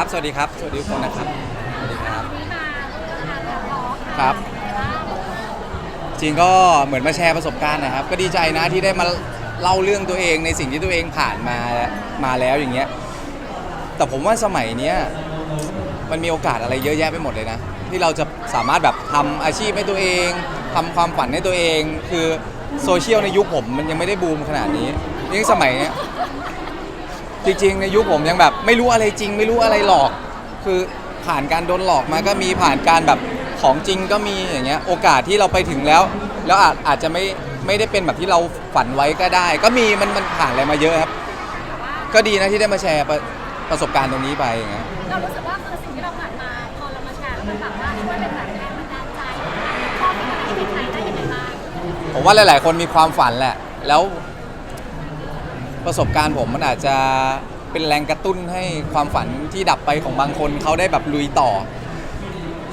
ครับ สวัสดีครับ สวัสดีทุกคนนะครับ สวัสดีครับวันนี้มาเรื่องงานแล้วเนาะครับเป็นไงบ้างจริงก็เหมือนมาแชร์ประสบการณ์นะครับ ก็ดีใจนะที่ได้มาเล่าเรื่องตัวเองในสิ่งที่ตัวเองผ่านมา มาแล้วอย่างเงี้ย แต่ผมว่าสมัยเนี้ยมันมีโอกาสอะไรเยอะแยะไปหมดเลยนะ ที่เราจะสามารถแบบทำอาชีพให้ตัวเอง ทำความฝันให้ตัวเอง คือโซเชียลในยุคผมมันยังไม่ได้บูมขนาดนี้ยิ่งสมัยเนี้ย จริงๆ ในยุคผมยังแบบ ไม่รู้อะไรจริง ไม่รู้อะไรหลอก คือผ่านการโดนหลอกมาก็มีผ่านการแบบของจริงก็มีอย่างเงี้ยโอกาสที่เราไปถึงแล้ว แล้วอาจอาจจะไม่ไม่ได้เป็นแบบที่เราฝันไว้ก็ได้ ก็มีมันมันผ่านอะไรมาเยอะครับ ก็ดีนะที่ได้มาแชร์ประประสบการณ์ตรงนี้ไปอย่างเงี้ย เรารู้สึกว่าคือสิ่งที่เราผ่านมาพอเรามาแชร์แล้วมันแบบว่าช่วยเป็นแบบแรงบันดาลใจข้อคิดอะไรที่ใครได้ยังไงบ้าง ผมว่าหลาย ๆ คนมีความฝันแหละ แล้ว ประสบการณ์ผมมันอาจจะเป็นแรงกระตุ้นให้ความฝันที่ดับไปของบางคนเขาได้แบบลุยต่อ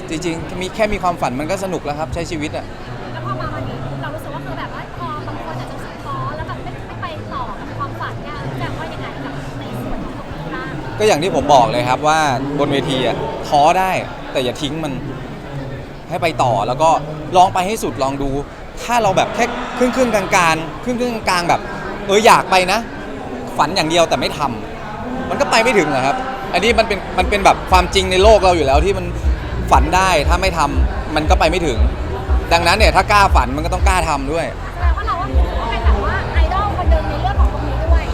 จริงๆมีแค่มีความฝันมันก็สนุกแล้วครับใช้ชีวิตอะแล้วพอมาวันนี้เรารู้สึกว่าคือแบบว่าพอบางคนอาจจะรู้สึกท้อแล้วแบบไม่ไม่ไปต่อกับความฝันเนี่ยแสดงว่ายังไงกับในส่วนของตรงนี้บ้างก็อย่างที่ผมบอกเลยครับว่าบนเวทีอะท้อได้แต่อย่าทิ้งมันให้ไปต่อแล้วก็ลองไปให้สุดลองดู ถ้าเราแบบแค่ครึ่งครึ่งๆกลางกลางครึ่งครึ่งๆกลางๆแบบเอออยากไปนะ ฝันอย่างเดียวแต่ไม่ทำมันก็ไปไม่ถึงหรอกครับ อันนี้มันเป็นมันเป็นแบบความจริงในโลกเราอยู่แล้วที่มันฝันได้ถ้าไม่ทำมันก็ไปไม่ถึง ดังนั้นเนี่ยถ้ากล้าฝันมันก็ต้องกล้าทำด้วยแสดงว่าเราก็ถือว่าเป็นแบบว่าไอดอลคนหนึ่งในเรื่องของตรงนี้ด้วย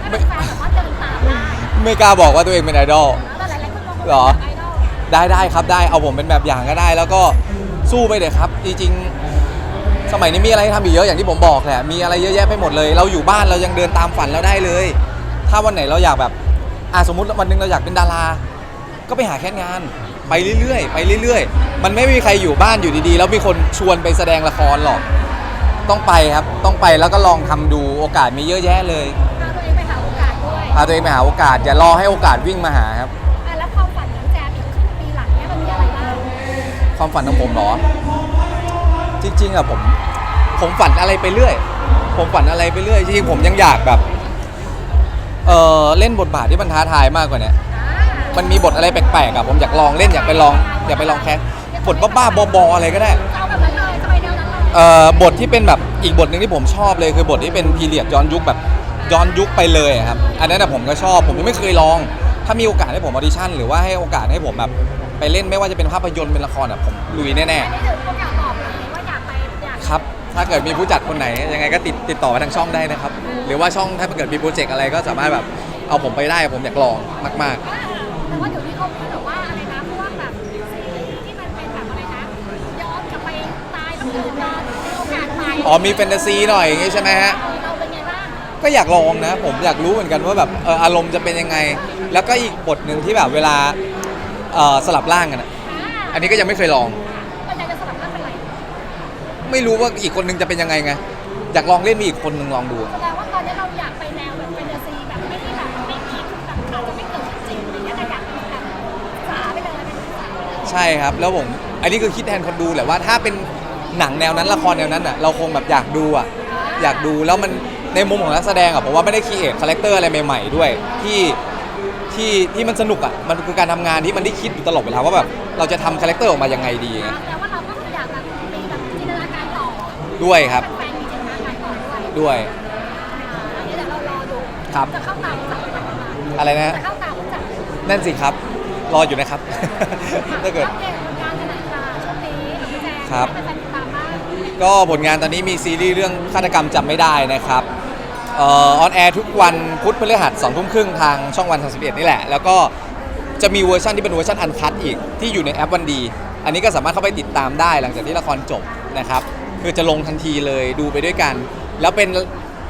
ให้เป็นแฟนแบบว่าเดินตามได้ไม่กล้าบอกว่าตัวเองเป็นไอดอลแต่หลายๆคนมองว่าหรอเป็นไอดอลได้ได้ครับได้เอาผมเป็นแบบอย่างก็ได้ แล้วก็สู้ไปเลยครับ จริงๆ สมัยนี้มีอะไรให้ทำอีกเยอะอย่างที่ผมบอกแหละมีอะไรเยอะแยะไปหมดเลย เราอยู่บ้านเรายังเดินตามฝันเราได้เลย ถ้าวันไหนเราอยากแบบอะสมมติวันหนึงเราอยากเป็นดารา ก็ไปหาแคสงานไปเรื่อยๆ ไปเรื่อยๆ มันไม่มีใครอยู่บ้านอยู่ดีๆ แล้วมีคนชวนไปแสดงละครหรอก ต้องไปครับ ต้องไปแล้วก็ลองทำดูโอกาสมีเยอะแยะเลยพาตัวเองไปหาโอกาสด้วยพาตัวเองไปหาโอกาสอย่ารอให้โอกาสวิ่งมาหาครับ อะแล้วความฝันของแจมอีกครึ่งปีหลังเนี่ยมันมีอะไรบ้างความฝันของผมเหรอ จริงๆอะผมผมฝันอะไรไปเรื่อย ผมฝันอะไรไปเรื่อยจริงๆผมยังอยากแบบเออเล่นบทบาทที่มันท้าทายมากกว่าเนี้ยมันมีบทอะไรแปลกๆอะผมอยากลองเล่นอยากไปลองอยากไปลองแคสบทบ้าๆบอๆอะไรก็ได้เอาแบบนั้นเลยจะไปแนวนั้นเลยเอ่อบทที่เป็นแบบอีกบทหนึ่งที่ผมชอบเลยคือบทที่เป็นพีเรียดย้อนยุคแบบย้อนยุคไปเลยอะครับอันนั้นนะผมก็ชอบผมยังไม่เคยลอง ถ้ามีโอกาสให้ผมออดิชั่น หรือว่าให้โอกาสให้ผมแบบไปเล่นไม่ว่าจะเป็นภาพยนตร์เป็นละครอะผมลุยแน่อันนี้ถึงพวกากตอ ถ้าเกิดมีผู้จัดคนไหน ยังไงก็ติดติดต่อมาทางช่องได้นะครับ หรือว่าช่องถ้าเกิดมีโปรเจกต์อะไรก็สามารถแบบเอาผมไปได้ผมอยากลองมากอ่าแต่ว่าเดี๋ยวนี้เขาพูดแบบว่าอะไรนะพวกแบบซีรีส์ที่มันเป็นแบบอะไรนะย้อนกลับไปตายต้องเกิดมามีโอกาสตายๆอ๋อมีแฟนตาซีหน่อยอย่างงี้ใช่ไหมฮะ เราเป็นไงบ้างก็อยากลองนะ ผมอยากรู้เหมือนกันว่าแบบเอออารมณ์จะเป็นยังไง แล้วก็อีกบทหนึ่งที่แบบเวลาเอ่อสลับร่างกันอะอ่าอันนี้ก็ยังไม่เคยลอง ไม่รู้ว่าอีกคนนึงจะเป็นยังไงไงอยากลองเล่นมีอีกคนนึงลองดู แสดงว่าตอนนี้เราอยากไปแนวแบบแฟนตาซีแบบไม่ที่แบบไม่มีแบบอาจจะไม่เกิดขึ้นจริงอะไรเงี้ยแต่อยากเป็นแบบสาไปเลยเป็นสาไปเลยใช่ครับ แล้วผมอันนี้คือคิดแทนคนดูแหละว่าถ้าเป็นหนังแนวนั้นละครแนวนั้นอะเราคงแบบอยากดูอะอยากดูแล้วมันในมุมของนักแสดงอะผมว่าไม่ได้คีเอทคาแรคเตอร์อะไรใหม่ๆด้วยที่ที่ที่มันสนุกอะมันคือการทำงานที่มันได้คิดอยู่ตลอดเวลาว่าแบบเราจะทำคาแรคเตอร์ออกมายังไงดีไงแส ด้วยครับ แฟนๆมีจินตนาการต่อด้วยด้วยอันนี้เดี๋ยวเรารอดูครับ จะเข้าตามจับไหมอะไรนะจะเข้าตามจับนั่นสิครับ รออยู่นะครับ ถ้าเกิด อัปเดตผลงานกันหน่อยค่ะช่วงนี้กับพี่แจงครับ ให้แฟนๆติดตามบ้างก็ผลงานตอนนี้มีซีรีส์เรื่องฆาตกรรมจำไม่ได้นะครับเออนแอร์ทุกวันพุธพฤหัสสองทุ่มครึ่งทางช่องวันทางสินี่แหละ แล้วก็จะมีเวอร์ชันที่เป็นเวอร์ชันอันคัดอีกที่อยู่ในแอปวันดี อันนี้ก็สามารถเข้าไปติดตามได้หลังจากที่ละครจบนะครับ คือจะลงทันทีเลยดูไปด้วยกัน แล้วเป็น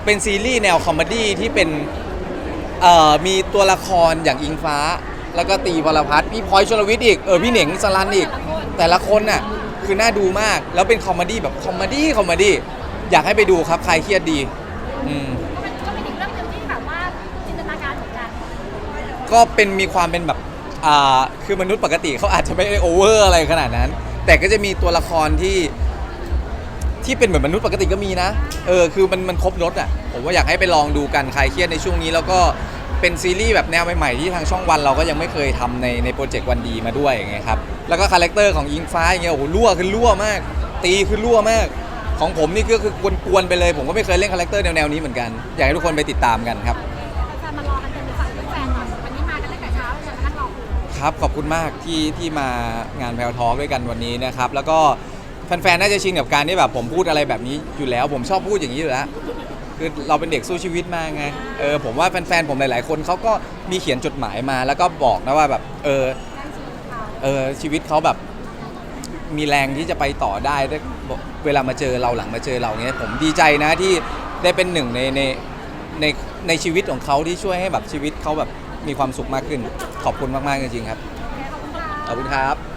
เป็นซีรีส์แนวคอมเมดี้ที่เป็นเอ่อมีตัวละครอย่างอิงฟ้า แล้วก็ตีวรพัฒน์พี่พลอยชลวิทย์อีกเออพี่เหน่งสลันอีก แต่ละคนน่ะคือน่าดูมากแล้วเป็นคอมเมดี้แบบคอมเมดี้คอมเมดี้อยากให้ไปดูครับใครเครียดดีอืมก็เป็นก็เป็นอีกเรื่องหนึ่งที่แบบว่าจินตนาการเหมือนกันก็เป็นมีความเป็นแบบอ่าคือมนุษย์ปกติเขาอาจจะไม่ได้โอเวอร์อะไรขนาดนั้น แต่ก็จะมีตัวละครที่ ที่เป็นเหมือนมนุษย์ปกติก็มีนะ เออ คือมันมันครบรถอะ ผมว่าอยากให้ไปลองดูกันใครเครียดในช่วงนี้ แล้วก็เป็นซีรีส์แบบแนวใหม่ๆที่ทางช่องวันเราก็ยังไม่เคยทำในในโปรเจกต์วันดีมาด้วยอย่างเงี้ยครับ แล้วก็คาแรคเตอร์ของอิงฟ้าอย่างเงี้ย โอ้โหรั่วคือรั่วมาก ตีคือรั่วมาก ของผมนี่ก็คือกวนๆไปเลย ผมก็ไม่เคยเล่นคาแรคเตอร์แนวๆนี้เหมือนกัน อยากให้ทุกคนไปติดตามกันครับแฟนๆมารอกันเต็มเลยฝั่งแฟนๆหน่อยวันนี้มากันตั้งแต่เช้าจนกระทั่งรอคุณครับ ขอบคุณมากที่ที่มางานแพลทอด้วยกันวันนี้นะครับ แล้วก็ แฟนๆ น่าจะชินกับการที่แบบผมพูดอะไรแบบนี้อยู่แล้ว ผมชอบพูดอย่างนี้อยู่แล้ว คือเราเป็นเด็กสู้ชีวิตมาไง เออผมว่าแฟนๆ ผมหลายๆ คนเขาก็มีเขียนจดหมายมา แล้วก็บอกนะว่าแบบเออเออชีวิตเขาแบบมีแรงที่จะไปต่อได้ด้เวลามาเจอเราหลังมาเจอเราเนี้ยผมดีใจนะที่ได้เป็นหนึ่งในในในในชีวิตของเขาที่ช่วยให้แบบชีวิตเขาแบบมีความสุขมากขึ้น ขอบคุณมากๆจริงๆครับขอบคุณครับ